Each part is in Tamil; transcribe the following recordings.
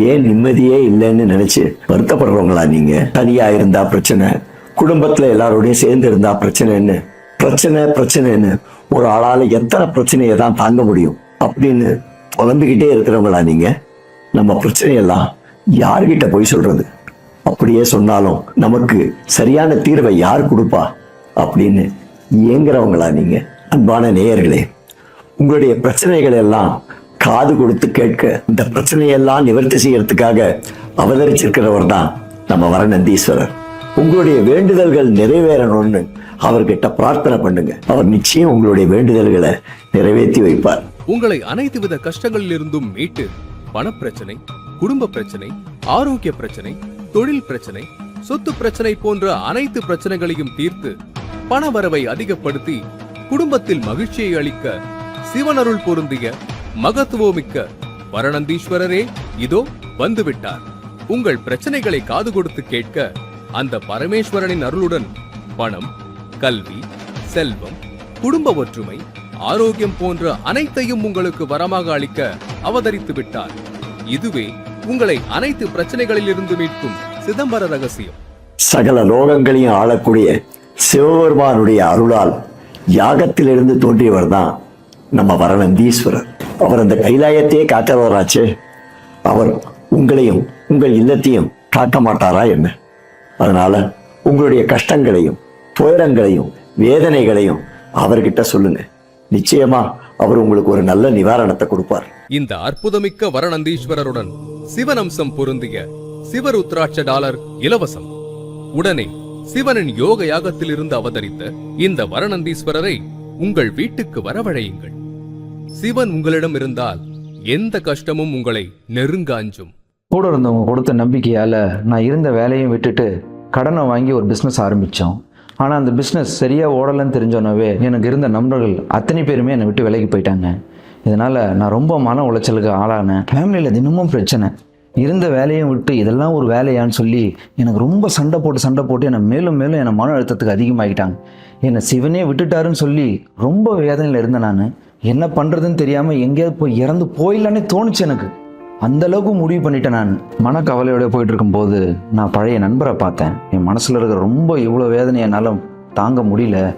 ஏன் நிம்மதியே இல்லைன்னு நினைச்சு வருத்தப்படுறவங்களா நீங்க? தனியா இருந்தா பிரச்சனை குடும்பத்துல எல்லாரோடையும் சேர்ந்து இருந்தா பிரச்சனைன்னு. பிரச்சனை பிரச்சனைன்னு. ஒரு ஆளால எத்தனை பிரச்சனையை தான் தாங்க முடியும்? அப்படின்னு புலம்பிக்கிட்டே இருக்கிறவங்களா நீங்க? நம்ம பிரச்சனையெல்லாம் யார்கிட்ட போய் சொல்றது? அப்படியே சொன்னாலும் நமக்கு சரியான தீர்வை யார் கொடுப்பா? அப்படின்னு ஏங்குறவங்களா நீங்க? அன்பான நேயர்களே உங்களுடைய பிரச்சனைகள் எல்லாம் காது கொடுத்து கேட்க இந்த பிரச்சனையெல்லாம் நிவர்த்தி செய்யறதுக்காக அவதரிச்சிருக்கிறவர் தான் நம்ம வரநந்தீஸ்வரர். உங்களுடைய வேண்டுதல்கள் நிறைவேறணும்னு அவர்கிட்ட பிரார்த்தனை பண்ணுங்க. அவர் நிச்சயம் உங்களுடைய வேண்டுதல்களை நிறைவேற்றி வைப்பார். உங்களை அனைத்து வித கஷ்டங்களில் இருந்தும் மீட்டு பணப்பிரச்சனை குடும்ப பிரச்சனை ஆரோக்கிய பிரச்சனை தொழில் பிரச்சனை சொத்து பிரச்சனை போன்ற அனைத்து பிரச்சனைகளையும் தீர்த்து பணவரவை அதிகப்படுத்தி குடும்பத்தில் மகிழ்ச்சியை அளிக்க சிவனருள் பொருந்திய மகத்துவமிக்க வரணந்தீஸ்வரரே இதோ வந்துவிட்டார். உங்கள் பிரச்சனைகளை காது கொடுத்து கேட்க அந்த பரமேஸ்வரனின் அருளுடன் பணம் கல்வி செல்வம் குடும்ப ஒற்றுமை ஆரோக்கியம் போன்ற அனைத்தையும் உங்களுக்கு வரமாக அளிக்க அவதரித்து விட்டார். இதுவே உங்களை அனைத்து பிரச்சனைகளில் இருந்து மீட்கும் சிதம்பர ரகசியம். சகல லோகங்களையும் ஆளக்கூடிய சிவபெருமானுடைய அருளால் யாகத்திலிருந்து தோன்றியவர் தான் நம்ம வரணந்தீஸ்வரர். அவர் அந்த கைலாயத்தையே காக்கிறவராச்சே அவர் உங்களையும் உங்கள் இல்லத்தையும் காக்க மாட்டாரா என்ன? அதனால உங்களுடைய கஷ்டங்களையும் துயரங்களையும் வேதனைகளையும் அவர்கிட்ட சொல்லுங்க. நிச்சயமா அவர் உங்களுக்கு ஒரு நல்ல நிவாரணத்தை கொடுப்பார். இந்த அற்புதமிக்க வரணந்தீஸ்வரருடன் சிவனம்சம் பொருந்திய சிவருத்ராட்ச டாலர் இலவசம். உடனே சிவனின் யோக யாகத்திலிருந்து அவதரித்த இந்த வரணந்தீஸ்வரரை உங்கள் வீட்டுக்கு வரவழையுங்கள். சிவன் உங்களிடம் இருந்தால் எந்த கஷ்டமும் உங்களை நெருங்க அஞ்சும் கூட இருந்தவங்க கொடுத்த நம்பிக்கையால் நான் இருந்த வேலையும் விட்டுட்டு கடனை வாங்கி ஒரு பிஸ்னஸ் ஆரம்பித்தோம் ஆனால் அந்த பிஸ்னஸ் சரியாக ஓடலைன்னு தெரிஞ்சோன்னவே எனக்கு இருந்த நண்பர்கள் அத்தனை பேருமே என்னை விட்டு விலகி போயிட்டாங்க. இதனால் நான் ரொம்ப மன உளைச்சலுக்கு ஆளானேன். ஃபேமிலியில் தினமும் பிரச்சனை. இருந்த வேலையும் விட்டு இதெல்லாம் ஒரு வேலையான்னு சொல்லி எனக்கு ரொம்ப சண்டை போட்டு சண்டை போட்டு என்னை மேலும் மேலும் என்னை மன அழுத்தத்துக்கு அதிகமாகிட்டாங்க. என்னை சிவனே விட்டுட்டாருன்னு சொல்லி ரொம்ப வேதனையில் இருந்தேன் நான். என்ன பண்ணுறதுன்னு தெரியாமல் எங்கேயாவது போய் இறந்து போயிடலான்னே தோணுச்சு எனக்கு. அந்த அளவுக்கு முடிவு பண்ணிட்டேன் நான். மனக்கவலையோட போயிட்டு இருக்கும்போது நான் பழைய நண்பரை பார்த்தேன். என் மனசில் இருக்கிற ரொம்ப இவ்வளோ வேதனை என்னால் தாங்க முடியல.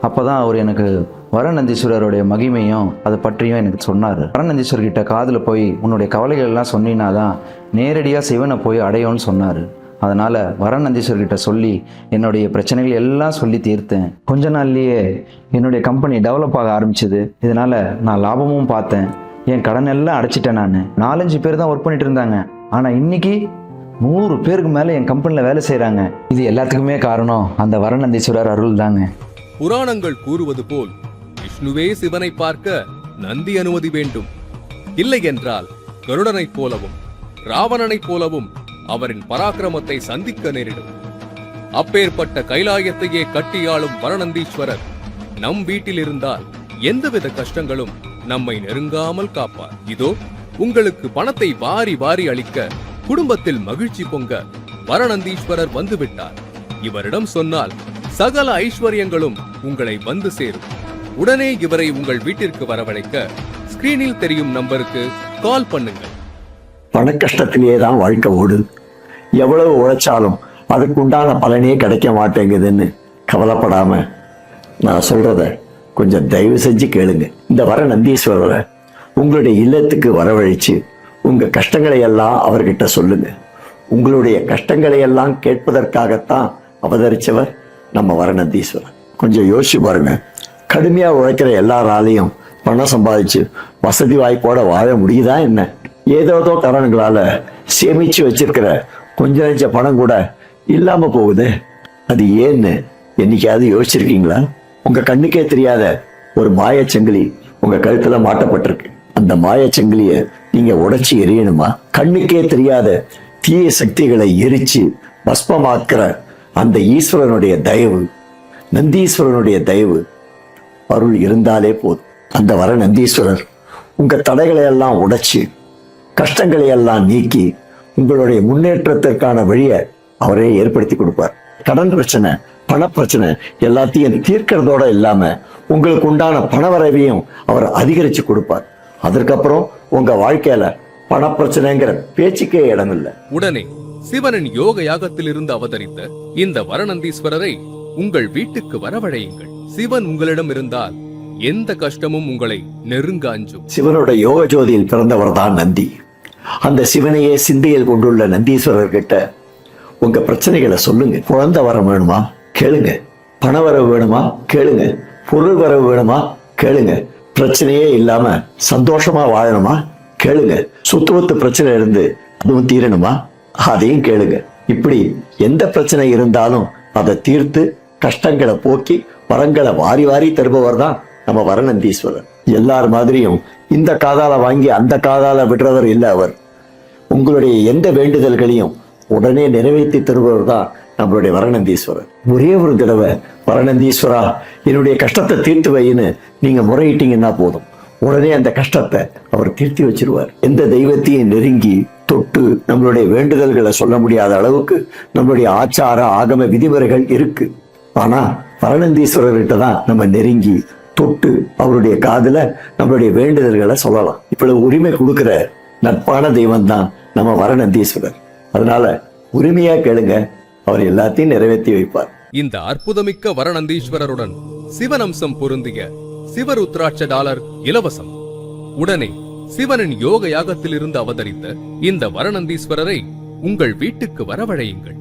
அப்போ தான் அவர் எனக்கு வரநந்தீஸ்வரருடைய மகிமையும் அதை பற்றியும் எனக்கு சொன்னார். வரநந்தீஸ்வரர் கிட்ட காதில் போய் உன்னுடைய கவலைகள் எல்லாம் சொன்னீங்கன்னா தான் நேரடியாக சிவனை போய் அடையோன்னு சொன்னார். அதனால் வரநந்தீஸ்வரர் கிட்ட சொல்லி என்னுடைய பிரச்சனைகள் எல்லாம் சொல்லி தீர்த்தேன். கொஞ்ச நாள்லயே என்னுடைய கம்பெனி டெவலப் ஆக ஆரம்பிச்சது. இதனால் நான் லாபமும் பார்த்தேன். என் கடன் எல்லாம் அடைச்சிட்டேன் நான். நாலஞ்சு பேர் தான் ஒர்க் பண்ணிட்டு இருந்தாங்க. ஆனால் இன்னைக்கு நூறு பேருக்கு மேலே என் கம்பெனியில் வேலை செய்கிறாங்க இது எல்லாத்துக்குமே காரணம் அந்த வரநந்தீஸ்வரர் அருள் தாங்க புராணங்கள் கூறுவது போல் விஷ்ணுவே சிவனை பார்க்க நந்தி அனுமதி வேண்டும். இல்லை என்றால் கருடனைப் போலவும் ராவணனைப் போலவும் அவரின் பராக்கிரமத்தை சந்திக்க நேரிடும். அப்பேற்பட்ட கைலாயத்தையே கட்டியாளும் வரணந்தீஸ்வரர் நம் வீட்டில் இருந்தால் எந்தவித கஷ்டங்களும் நம்மை நெருங்காமல் காப்பார். இதோ உங்களுக்கு பணத்தை வாரி வாரி அளிக்க குடும்பத்தில் மகிழ்ச்சி பொங்க வரணந்தீஸ்வரர் வந்துவிட்டார். இவரிடம் சொன்னால் சகல ஐஸ்வர்யங்களும் உங்களை வந்து சேரும். உடனே இவரை உங்கள் வீட்டிற்கு வரவழைக்க ஸ்கிரீனில் தெரியும் நம்பருக்கு கால் பண்ணுங்கள். பண கஷ்டத்திலேயே தான் வாழ்க்கை ஓடுது எவ்வளவு உழைச்சாலும் அதுக்குண்டான பலனே கிடைக்க மாட்டேங்குதுன்னு கவலைப்படாம நான் சொல்றத கொஞ்சம் தயவு செஞ்சு கேளுங்க. இந்த வர நந்தீஸ்வரரை உங்களுடைய இல்லத்துக்கு வரவழைச்சு உங்க கஷ்டங்களை எல்லாம் அவர்கிட்ட சொல்லுங்க. உங்களுடைய கஷ்டங்களை எல்லாம் கேட்பதற்காகத்தான் அவதரிச்சவர் நம்ம வரணந்தீஸ்வரர் கொஞ்சம் யோசிச்சு பாருங்க. கடுமையாக உழைக்கிற எல்லாராலையும் பணம் சம்பாதிச்சு வசதி வாய்ப்போட வாழ முடியுதா என்ன? ஏதோதோ காரணங்களால சேமிச்சு வச்சிருக்கிற கொஞ்ச நெஞ்ச பணம் கூட இல்லாம போகுது. அது ஏன்னு என்னைக்காவது யோசிச்சிருக்கீங்களா? உங்க கண்ணுக்கே தெரியாத ஒரு மாயச்சங்கிலி உங்க கழுத்துல மாட்டப்பட்டிருக்கு. அந்த மாயச்சங்கிலிய நீங்க உடைச்சி எரியணுமா கண்ணுக்கே தெரியாத தீய சக்திகளை எரிச்சு பஸ்பமாக்குற அந்த ஈஸ்வரனுடைய தயவு நந்தீஸ்வரனுடைய தயவு அருள் இருந்தாலே போதும். அந்த வர நந்தீஸ்வரர் உங்க தடைகளை எல்லாம் உடைச்சு கஷ்டங்களை எல்லாம் நீக்கி உங்களுடைய முன்னேற்றத்திற்கான வழியை அவரே ஏற்படுத்தி கொடுப்பார். கடன் பிரச்சனை பணப்பிரச்சனை எல்லாத்தையும் தீர்க்கிறதோட இல்லாம உங்களுக்கு உண்டான பணவரவையும் அவர் அதிகரிச்சு கொடுப்பார். அதற்கப்புறம் உங்க வாழ்க்கையில பணப்பிரச்சனைங்கிற பேச்சுக்கே இடமில்லை. உடனே சிவனின் யோக யாகத்தில் இருந்து அவதரித்த இந்த வரநந்தீஸ்வரரை உங்கள் வீட்டுக்கு வரவழையுங்கள். சிவன் உங்களிடம் இருந்தால் எந்த கஷ்டமும் உங்களை நெருங்க அஞ்சும் சிவனோட யோக ஜோதியில் பிறந்தவர் தான் நந்தி. அந்த சிவனையே சிந்தையில் கொண்டுள்ள நந்தீஸ்வரர் கிட்ட உங்க பிரச்சனைகளை சொல்லுங்க. குழந்தை வரம் வேணுமா? கேளுங்க. பண வரவு வேணுமா? கேளுங்க. பொருள் வரவு வேணுமா? கேளுங்க. பிரச்சனையே இல்லாம சந்தோஷமா வாழணுமா? கேளுங்க. சுத்துவத்து பிரச்சனை இருந்து அதுவும் தீரணுமா? அதையும் கேளுங்க. இப்படி எந்த பிரச்சனை இருந்தாலும் அதை தீர்த்து கஷ்டங்களை போக்கி வரங்களை வாரி வாரி தருபவர் தான் நம்ம வரநந்தீஸ்வரர் எல்லார் மாதிரியும் இந்த காதால வாங்கி அந்த காதால விடுறவர் இல்லை அவர். உங்களுடைய எந்த வேண்டுதல்களையும் உடனே நிறைவேற்றி தருபவர் தான் நம்மளுடைய வரநந்தீஸ்வரர் ஒரே ஒரு தடவை வரநந்தீஸ்வரா என்னுடைய கஷ்டத்தை தீர்த்து வைன்னு நீங்க முறையிட்டீங்கன்னா போதும். உடனே அந்த கஷ்டத்தை அவர் தீர்த்தி வச்சிருவார். எந்த தெய்வத்தையும் நெருங்கி தொட்டு நம்மளுடைய வேண்டுதல்களை சொல்ல முடியாத அளவுக்கு நம்மளுடைய ஆச்சார ஆகம விதிமுறைகள் இருக்கு. ஆனா பரணந்தீஸ்வரர்கிட்ட தான் நம்ம நெருங்கி தொட்டு அவருடைய காதுல நம்மளுடைய வேண்டுதல்களை சொல்லலாம். இவ்வளவு உரிமை கொடுக்குற நட்பான தெய்வம் தான் நம்ம வரநந்தீஸ்வரர் அதனால உரிமையா கேளுங்க அவர் எல்லாத்தையும் நிறைவேற்றி வைப்பார். இந்த அற்புதமிக்க வரநந்தீஸ்வரருடன் சிவனம்சம் பொருந்திய சிவருத்ராட்ச டாலர் இலவசம். உடனே சிவனின் யோக யாகத்திலிருந்து அவதரித்த இந்த வரணந்தீஸ்வரரை உங்கள் வீட்டுக்கு வரவழையுங்கள்.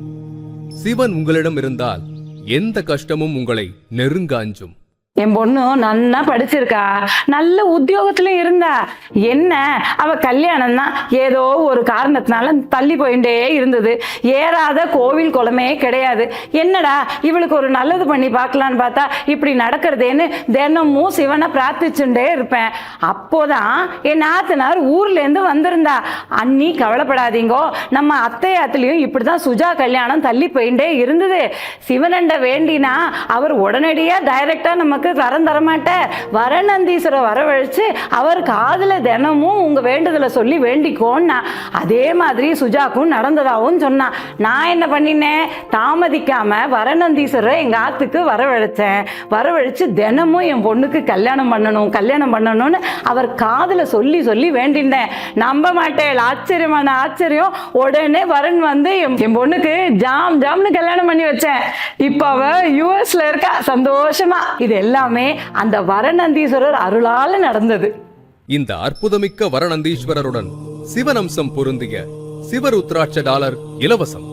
சிவன் உங்களிடம் இருந்தால் எந்த கஷ்டமும் உங்களை நெருங்க அஞ்சும் என் பொண்ணு நன்னா படிச்சிருக்கா. நல்ல உத்தியோகத்திலும் இருந்தா. என்ன? அவ கல்யாணம் தான். ஏதோ ஒரு காரணத்தினால தள்ளி போயிட்டே இருந்தது. ஏறாத கோவில் குளமே கிடையாது. என்னடா இவளுக்கு ஒரு நல்லது பண்ணி பார்க்கலான்னு பார்த்தா இப்படி நடக்கிறதேன்னு தினமும் சிவனை பிரார்த்திச்சுட்டே இருப்பேன். அப்போதான் என் நாத்தனார் ஊர்ல இருந்து வந்திருந்தா. அண்ணி கவலைப்படாதீங்கோ. நம்ம அத்தையாத்துலேயும் இப்படி தான் சுஜா கல்யாணம் தள்ளி போயிட்டே இருந்தது. சிவனண்ட வேண்டினா அவர் உடனடியா டைரக்டா நமக்கு வரம் தரமாட்டேன் வரநந்தீஸ்வரை வரவழைச்சு அவர் காதில் தினமும் உங்கள் வேண்டுதலை சொல்லி வேண்டிக்கோன்னா. அதே மாதிரி சுஜாக்கும் நடந்ததாகவும் சொன்னான் நான் என்ன பண்ணினேன்? தாமதிக்காமல் வரநந்தீஸ்வரரை எங்கள் ஆத்துக்கு வரவழைச்சேன். வரவழைச்சு தினமும் என் பொண்ணுக்கு கல்யாணம் பண்ணணும் கல்யாணம் பண்ணணும்னு அவர் காதில் சொல்லி சொல்லி வேண்டினேன். நம்ப மாட்டேன். ஆச்சரியமான ஆச்சரியம். உடனே வரன் வந்து என் என் பொண்ணுக்கு ஜாம் ஜாம்னு கல்யாணம் பண்ணி வச்சேன். இப்போ அவ யூஎஸ்ல இருக்கா. சந்தோஷமா. இது எல்லாம் அந்த வரநந்தீஸ்வரர் அருளால நடந்தது. இந்த அற்புதமிக்க வரநந்தீஸ்வரருடன் சிவனம்சம் பொருந்திய சிவருத்ராட்ச டாலர் இலவசம்.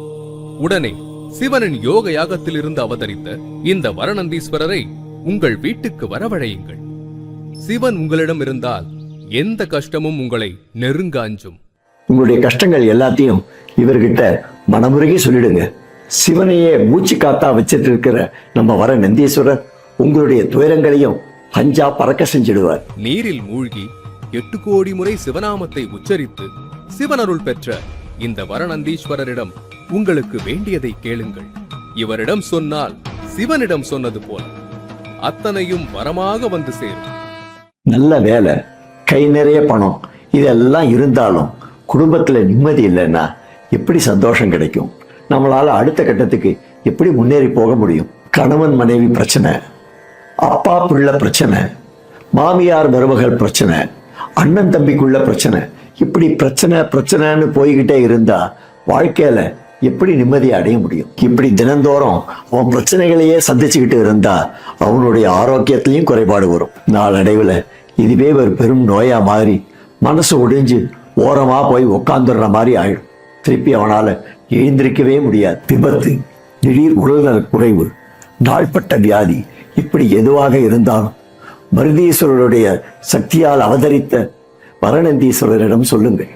உடனே சிவனின் யோக யாகத்திலிருந்து அவதரித்த இந்த வரநந்தீஸ்வரரை உங்கள் வீட்டுக்கு வரவழையுங்கள். சிவன் உங்களிடம் இருந்தால் எந்த கஷ்டமும் உங்களை நெருங்க அஞ்சும் உங்களுடைய கஷ்டங்கள் எல்லாத்தையும் இவர்கிட்ட மனமுருகி சொல்லிடுங்க. சிவனையே மூச்சு காத்தா வச்சிட்டு இருக்கிற நம்ம வர நந்தீஸ்வரர் உங்களுடைய துயரங்களையும் பஞ்சா பறக்க செஞ்சிடுவார். நீரில் மூழ்கி எட்டு கோடி முறை சிவநாமத்தை உச்சரித்து சிவனருள் பெற்ற இந்த வரநந்தீஸ்வரரிடம் உங்களுக்கு வேண்டியதை கேளுங்கள். இவரிடம் சொன்னால் சிவனிடம் சொன்னது போல அத்தனையும் வரமாக வந்து சேரும். நல்ல வேலை கை நிறைய பணம் இதெல்லாம் இருந்தாலும் குடும்பத்துல நிம்மதி இல்லைன்னா எப்படி சந்தோஷம் கிடைக்கும்? நம்மளால அடுத்த கட்டத்துக்கு எப்படி முன்னேறி போக முடியும்? கணவன் மனைவி பிரச்சனை. அப்பா பிள்ளை பிரச்சனை மாமியார் மருமகள் பிரச்சனை அண்ணன் தம்பிக்குள்ள பிரச்சனை. இப்படி பிரச்சனை பிரச்சனைன்னு போய்கிட்டே இருந்தா வாழ்க்கையில எப்படி நிம்மதியை அடைய முடியும்? இப்படி தினந்தோறும் அவன் பிரச்சனைகளையே சந்திச்சுக்கிட்டு இருந்தா அவனுடைய ஆரோக்கியத்திலையும் குறைபாடு வரும். நாளடைவில் இதுவே ஒரு பெரும் நோயா மாறி மனசு ஒடிஞ்சு ஓரமா போய் உட்காந்துடுற மாதிரி ஆயிடும். திருப்பி அவனால எழுந்திருக்கவே முடியாது. விபத்து திடீர் உடல்நல குறைவு நாள்பட்ட வியாதி இப்படி எதுவாக இருந்தாலும் மருதீஸ்வரருடைய சக்தியால் அவதரித்த பரணந்தீஸ்வரரிடம் சொல்லுங்கள்.